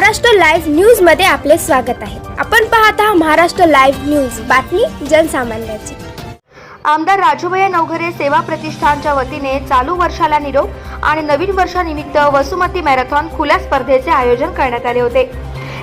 Maharashtra live न्यूजमध्ये आपले स्वागत आहे. आपण पाहत आहात महाराष्ट्र लाईव्ह न्यूज. बातमी जनसामान्याची. आमदार राजूभाई नवघरे सेवा प्रतिष्ठानच्या वतीने चालू वर्षाला निरोप आणि नवीन वर्षानिमित्त वसुमती मॅरेथॉन खुल्या स्पर्धेचे आयोजन करण्यात आले होते.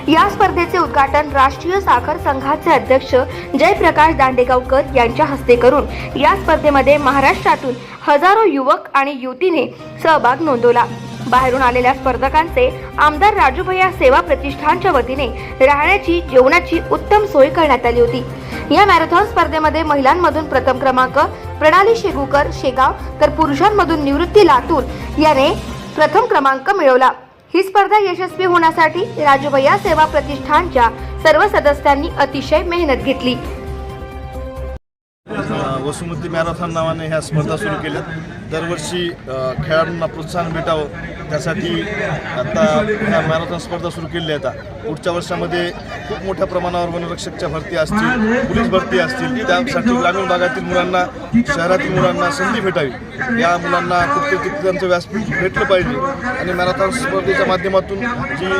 या स्पर्धेचे उद्घाटन राष्ट्रीय साखर संघाचे अध्यक्ष जयप्रकाश दांडेगावकर यांच्या हस्ते करून या स्पर्धेमध्ये महाराष्ट्रातून हजारो युवक आणि युवतीने सहभाग नोंदवला. बाहेरून आलेल्या स्पर्धकांचे आमदार राजूभैया सेवा प्रतिष्ठानच्या वतीने राहण्याची जेवणाची उत्तम सोय करण्यात आली होती. या मॅरेथॉन स्पर्धेमध्ये महिलांमधून प्रथम क्रमांक प्रणाली शेगुकर शेगाव तर पुरुषांमधून निवृत्ती लातूर याने प्रथम क्रमांक मिळवला. ही स्पर्धा यशस्वी होण्यासाठी राजूभैया सेवा प्रतिष्ठानच्या सर्व सदस्यांनी अतिशय मेहनत घेतली. वसुमती मॅरेथॉन नावाने ह्या स्पर्धा सुरू केल्या दरवर्षी खेळाडूंना प्रोत्साहन भेटावं. त्यासाठी आता ह्या मॅरेथॉन स्पर्धा सुरू केल्या आहेत. पुढच्या वर्षामध्ये खूप मोठ्या प्रमाणावर वनरक्षकच्या भरती असतील पोलीस भरती असतील. त्यासाठी ग्रामीण भागातील मुलांना शहरातील मुलांना संधी भेटावी. या मुलांना कुठे त्यांचं व्यासपीठ भेटलं पाहिजे. आणि मॅरेथॉन स्पर्धेच्या माध्यमातून जी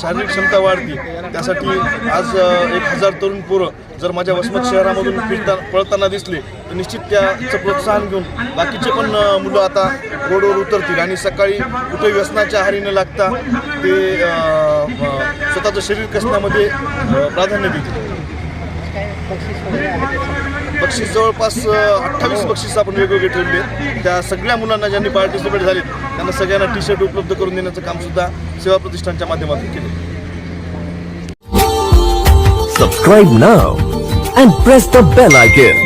शारीरिक क्षमता वाढते त्यासाठी आज एक हजार तरुण पोरं जर माझ्या वसमत शहरामधून फिरता पळताना दिसले निश्चित त्याचं प्रोत्साहन घेऊन बाकीचे पण मुलं आता रोडवर उतरतील आणि सकाळी कुठे व्यसनाच्या आहारी न लागता ते स्वतःचं शरीर कसण्यामध्ये प्राधान्य देतील बक्षीस जवळपास अठ्ठावीस बक्षीस आपण वेगवेगळे ठेवले आहेत. त्या सगळ्या मुलांना ज्यांनी पार्टिसिपेट झाले त्यांना सगळ्यांना टी शर्ट उपलब्ध करून देण्याचं काम सुद्धा सेवा प्रतिष्ठानच्या माध्यमातून केलं Subscribe now and press the bell icon.